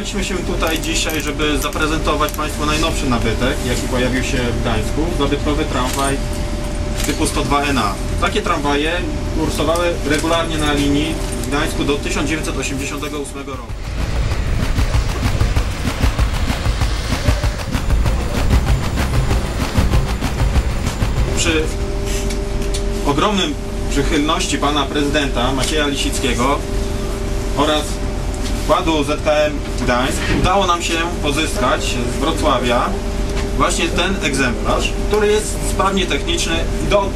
Zebraliśmy się tutaj dzisiaj, żeby zaprezentować Państwu najnowszy nabytek, jaki pojawił się w Gdańsku. Zabytkowy tramwaj typu 102NA. Takie tramwaje kursowały regularnie na linii w Gdańsku do 1988 roku. Przy ogromnym przychylności pana prezydenta Macieja Lisickiego oraz wkładu ZKM Gdańsk udało nam się pozyskać z Wrocławia właśnie ten egzemplarz, który jest sprawnie techniczny do,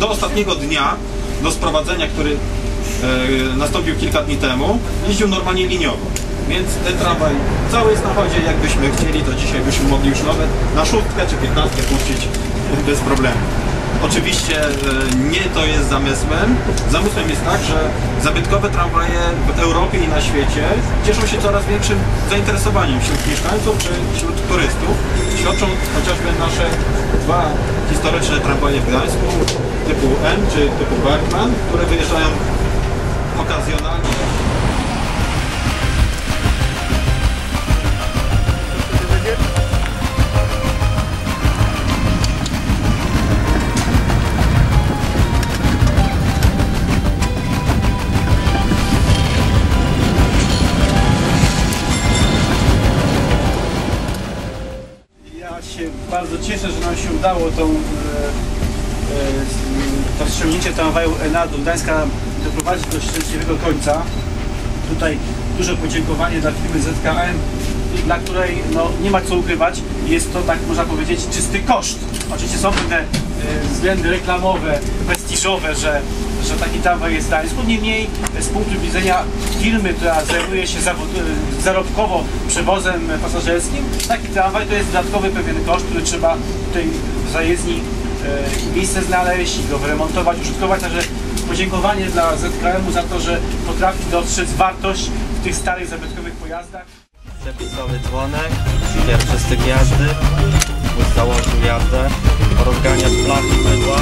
do ostatniego dnia, do sprowadzenia, który e, nastąpił kilka dni temu, jeździł normalnie liniowo. Więc ten tramwaj cały jest na chodzie, jakbyśmy chcieli, to dzisiaj byśmy mogli już nawet na szóstkę czy piętnastkę puścić bez problemu. Oczywiście e, nie to jest zamysłem. Zamysłem jest tak, że zabytkowe tramwaje w Europie i na świecie cieszą się coraz większym zainteresowaniem wśród mieszkańców czy wśród turystów. Świadczą chociażby nasze dwa historyczne tramwaje w Gdańsku typu M czy typu Bergman, które wyjeżdżają okazjonalnie bardzo cieszę, że nam się udało tą, e, e, to wstrzymnięcie tramwaju ENA do Gdańska doprowadzić do szczęśliwego końca. Tutaj duże podziękowanie dla firmy ZKM, dla której no, nie ma co ukrywać, jest to tak można powiedzieć czysty koszt. Oczywiście są pewne e, względy reklamowe, prestiżowe, że, że taki tramwaj jest w Gdańsku, niemniej e, z punktu widzenia firmy, która zajmuje się e, zarobkowo przewozem pasażerskim, taki tramwaj to jest dodatkowy pewien koszt, który trzeba w zajezdni e, miejsce znaleźć i go wyremontować, użytkować, także podziękowanie dla ZKM-u za to, że potrafi dostrzec wartość w tych starych zabytkowych pojazdach. Przepisowy dzwonek, pierwszy styk jazdy, założył jazdę, rozganiacz blachy mydła,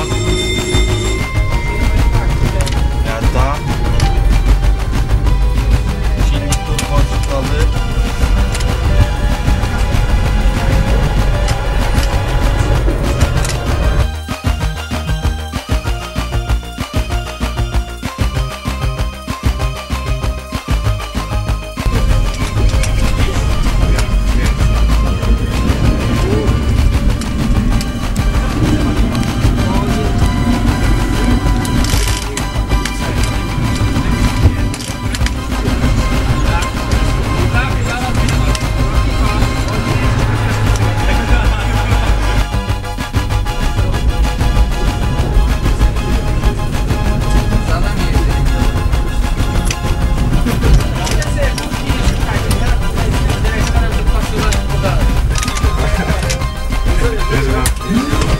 Let's.